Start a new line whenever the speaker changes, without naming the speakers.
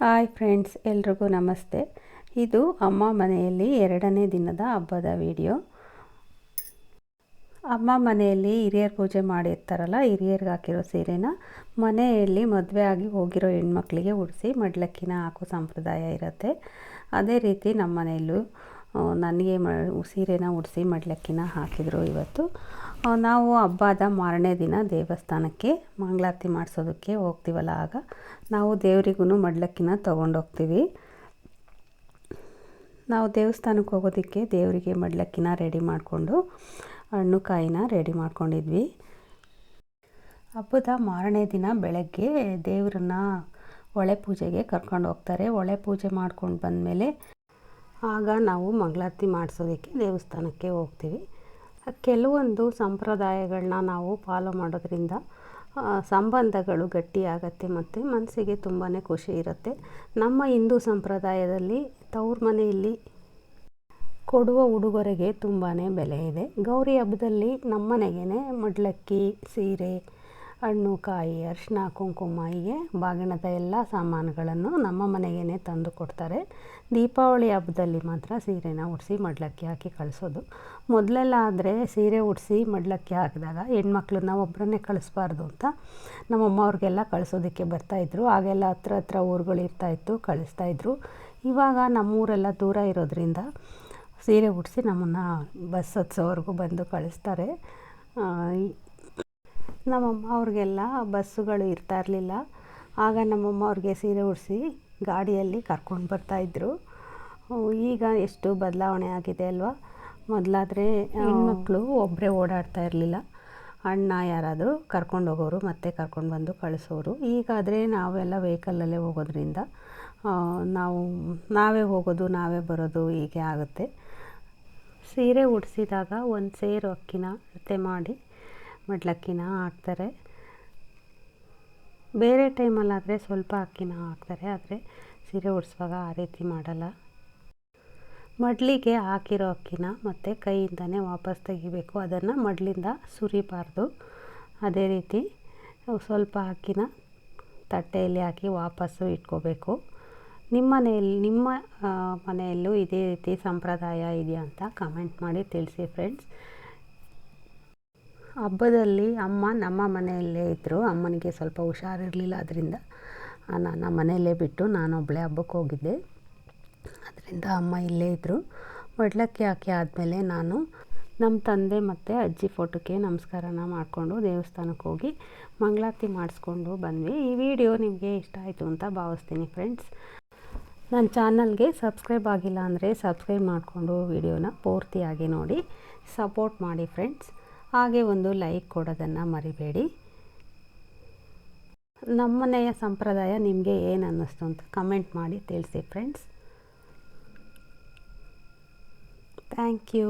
Hi friends, ಎಲ್ರಿಗೂ ನಮಸ್ತೆ. ಇದು ಅಮ್ಮ ಮನೆಯಲ್ಲಿ ಎರಡನೇ ದಿನದ ಹಬ್ಬದ ವಿಡಿಯೋ. ಅಮ್ಮ ಮನೆಯಲ್ಲಿ ಹಿರಿಯರ್ ಪೂಜೆ ಮಾಡಿರ್ತಾರಲ್ಲ, ಹಿರಿಯರಿಗೆ ಹಾಕಿರೋ ಸೀರೆನ, ಮನೆಯಲ್ಲಿ ಮದುವೆ ಆಗಿ ಹೋಗಿರೋ ಹೆಣ್ಮಕ್ಳಿಗೆ ಉಡಿಸಿ ಮಡ್ಲಕ್ಕಿನ ಹಾಕೋ ಸಂಪ್ರದಾಯ ಇರುತ್ತೆ. ಅದೇ ರೀತಿ ನಮ್ಮ ಮನೆಯಲ್ಲೂ ನನಗೆ ಮ, ಸೀರೆನ ಉಡಿಸಿ ಮಡ್ಲಕ್ಕಿನ ಹಾಕಿದರು ಇವತ್ತು. ನಾವು ಹಬ್ಬದ ಮಾರನೇ ದಿನ ದೇವಸ್ಥಾನಕ್ಕೆ ಮಂಗಳಾರತಿ ಮಾಡಿಸೋದಕ್ಕೆ ಹೋಗ್ತೀವಲ್ಲ ಆಗ ನಾವು ದೇವರಿಗೂ ಮಡ್ಲಕ್ಕಿನ ತೊಗೊಂಡೋಗ್ತೀವಿ. ನಾವು ದೇವಸ್ಥಾನಕ್ಕೆ ಹೋಗೋದಕ್ಕೆ ದೇವರಿಗೆ ಮಡ್ಲಕ್ಕಿನ ರೆಡಿ ಮಾಡಿಕೊಂಡು ಹಣ್ಣು ಕಾಯಿನ ರೆಡಿ ಮಾಡ್ಕೊಂಡಿದ್ವಿ. ಹಬ್ಬದ ಮಾರನೇ ದಿನ ಬೆಳಗ್ಗೆ ದೇವರನ್ನ ಒಳೆ ಪೂಜೆಗೆ ಕರ್ಕೊಂಡು ಹೋಗ್ತಾರೆ. ಒಳೆ ಪೂಜೆ ಮಾಡ್ಕೊಂಡು ಬಂದಮೇಲೆ ಆಗ ನಾವು ಮಂಗಳಾರತಿ ಮಾಡಿಸೋದಕ್ಕೆ ದೇವಸ್ಥಾನಕ್ಕೆ ಹೋಗ್ತೀವಿ. ಕೆಲವೊಂದು ಸಂಪ್ರದಾಯಗಳನ್ನ ನಾವು ಫಾಲೋ ಮಾಡೋದ್ರಿಂದ ಸಂಬಂಧಗಳು ಗಟ್ಟಿಯಾಗತ್ತೆ ಮತ್ತು ಮನಸ್ಸಿಗೆ ತುಂಬಾ ಖುಷಿ ಇರುತ್ತೆ. ನಮ್ಮ ಹಿಂದೂ ಸಂಪ್ರದಾಯದಲ್ಲಿ ತವ್ರ ಮನೆಯಲ್ಲಿ ಕೊಡುವ ಉಡುಗೊರೆಗೆ ತುಂಬಾ ಬೆಲೆ ಇದೆ. ಗೌರಿ ಹಬ್ಬದಲ್ಲಿ ನಮ್ಮನೆಗೇ ಮಡಿಲಕ್ಕಿ ಮಡ್ಲಕ್ಕಿ, ಸೀರೆ ಹಣ್ಣು, ಕಾಯಿ ಅರಿಶಿನ ಕುಂಕುಮ ಹೀಗೆ ಬಾಗಿಣದ ಎಲ್ಲ ಸಾಮಾನುಗಳನ್ನು ನಮ್ಮ ಮನೆಗೇ ತಂದು ಕೊಡ್ತಾರೆ. ದೀಪಾವಳಿ ಹಬ್ಬದಲ್ಲಿ ಮಾತ್ರ ಸೀರೆನ ಉಡಿಸಿ ಮಡ್ಲಕ್ಕಿ ಹಾಕಿ ಕಳಿಸೋದು. ಮೊದಲೆಲ್ಲ ಆದರೆ ಸೀರೆ ಉಡಿಸಿ ಮಡ್ಲಕ್ಕಿ ಹಾಕಿದಾಗ ಹೆಣ್ಮಕ್ಳನ್ನ ಒಬ್ಬರನ್ನೇ ಕಳಿಸ್ಬಾರ್ದು ಅಂತ ನಮ್ಮಮ್ಮ ಅವ್ರಿಗೆಲ್ಲ ಕಳಿಸೋದಕ್ಕೆ ಬರ್ತಾಯಿದ್ರು ಆಗೆಲ್ಲ ಹತ್ರ ಹತ್ರ ಊರುಗಳು ಇರ್ತಾಯಿತ್ತು ಕಳಿಸ್ತಾಯಿದ್ರು ಇವಾಗ ನಮ್ಮೂರೆಲ್ಲ ದೂರ ಇರೋದ್ರಿಂದ ಸೀರೆ ಉಡಿಸಿ ನಮ್ಮನ್ನು ಬಸ್ ಹತ್ಸೋವರೆಗೂ ಬಂದು ಕಳಿಸ್ತಾರೆ. ನಮ್ಮಮ್ಮ ಅವ್ರಿಗೆಲ್ಲ ಬಸ್ಸುಗಳು ಇರ್ತಾ ಇರಲಿಲ್ಲ. ಆಗ ನಮ್ಮಮ್ಮ ಅವ್ರಿಗೆ ಸೀರೆ ಉಡಿಸಿ ಗಾಡಿಯಲ್ಲಿ ಕರ್ಕೊಂಡು ಬರ್ತಾಯಿದ್ರು ಈಗ ಎಷ್ಟು ಬದಲಾವಣೆ ಆಗಿದೆ ಅಲ್ವಾ? ಮೊದಲಾದರೆ ಹೆಣ್ಮಕ್ಳು ಒಬ್ಬರೇ ಓಡಾಡ್ತಾ ಇರಲಿಲ್ಲ. ಅಣ್ಣ ಯಾರಾದರೂ ಕರ್ಕೊಂಡು ಹೋಗೋರು, ಮತ್ತೆ ಕರ್ಕೊಂಡು ಬಂದು ಕಳಿಸೋರು. ಈಗಾದರೆ ನಾವೆಲ್ಲ ವೆಹಿಕಲಲ್ಲೇ ಹೋಗೋದ್ರಿಂದ ನಾವು, ನಾವೇ ಹೋಗೋದು, ನಾವೇ ಬರೋದು ಹೀಗೆ ಆಗುತ್ತೆ. ಸೀರೆ ಉಡಿಸಿದಾಗ ಒಂದು ಸೇರು ಅಕ್ಕಿನ ಜೊತೆ ಮಾಡಿ ಮಡ್ಲಕ್ಕಿನ ಹಾಕ್ತಾರೆ. ಬೇರೆ ಟೈಮಲ್ಲಾದರೆ ಸ್ವಲ್ಪ ಅಕ್ಕಿನ ಹಾಕ್ತಾರೆ, ಆದರೆ ಸೀರೆ ಉಡಿಸುವಾಗ ಆ ರೀತಿ ಮಾಡಲ್ಲ. ಮಡ್ಲಿಗೆ ಹಾಕಿರೋ ಅಕ್ಕಿನ ಮತ್ತು ಕೈಯಿಂದನೇ ವಾಪಸ್ ತೆಗಿಬೇಕು. ಅದನ್ನು ಮಡ್ಲಿಂದ ಸುರಿಬಾರ್ದು. ಅದೇ ರೀತಿ ಸ್ವಲ್ಪ ಅಕ್ಕಿನ ತಟ್ಟೆಯಲ್ಲಿ ಹಾಕಿ ವಾಪಸ್ಸು ಇಟ್ಕೋಬೇಕು. ನಿಮ್ಮ ಮನೆಯಲ್ಲಿ, ನಿಮ್ಮ ಮನೆಯಲ್ಲೂ ಇದೇ ರೀತಿ ಸಂಪ್ರದಾಯ ಇದೆಯಾ ಅಂತ ಕಮೆಂಟ್ ಮಾಡಿ ತಿಳಿಸಿ ಫ್ರೆಂಡ್ಸ್ ಹಬ್ಬದಲ್ಲಿ ಅಮ್ಮ ನಮ್ಮ ಮನೆಯಲ್ಲೇ ಇದ್ದರು ಅಮ್ಮನಿಗೆ ಸ್ವಲ್ಪ ಹುಷಾರಿರಲಿಲ್ಲ ಅದರಿಂದ ನಾನು ಮನೆಯಲ್ಲೇ ಬಿಟ್ಟು ನಾನೊಬ್ಬಳೇ ಹಬ್ಬಕ್ಕೆ ಹೋಗಿದ್ದೆ. ಅದರಿಂದ ಅಮ್ಮ ಇಲ್ಲೇ ಇದ್ದರು ವಡ್ಲಕ್ಕಿ ಹಾಕಿ ಆದಮೇಲೆ ನಾನು ನಮ್ಮ ತಂದೆ ಮತ್ತು ಅಜ್ಜಿ ಫೋಟೋಕ್ಕೆ ನಮಸ್ಕಾರನ ಮಾಡಿಕೊಂಡು ದೇವಸ್ಥಾನಕ್ಕೆ ಹೋಗಿ ಮಂಗಳಾರತಿ ಮಾಡಿಸ್ಕೊಂಡು ಬಂದ್ವಿ. ಈ ವಿಡಿಯೋ ನಿಮಗೆ ಇಷ್ಟ ಆಯಿತು ಅಂತ ಭಾವಿಸ್ತೀನಿ ಫ್ರೆಂಡ್ಸ್. ನನ್ನ ಚಾನಲ್ಗೆ ಸಬ್ಸ್ಕ್ರೈಬ್ ಆಗಿಲ್ಲ ಅಂದರೆ ಸಬ್ಸ್ಕ್ರೈಬ್ ಮಾಡಿಕೊಂಡು ವಿಡಿಯೋನ ಪೂರ್ತಿಯಾಗಿ ನೋಡಿ. ಸಪೋರ್ಟ್ ಮಾಡಿ ಫ್ರೆಂಡ್ಸ್. ಹಾಗೆ ಒಂದು ಲೈಕ್ ಕೊಡೋದನ್ನು ಮರಿಬೇಡಿ. ನಮ್ಮನೆಯ ಸಂಪ್ರದಾಯ ನಿಮಗೆ ಏನು ಅನ್ನಿಸ್ತು ಅಂತ ಕಮೆಂಟ್ ಮಾಡಿ ತಿಳಿಸಿ ಫ್ರೆಂಡ್ಸ್ ಥ್ಯಾಂಕ್ ಯು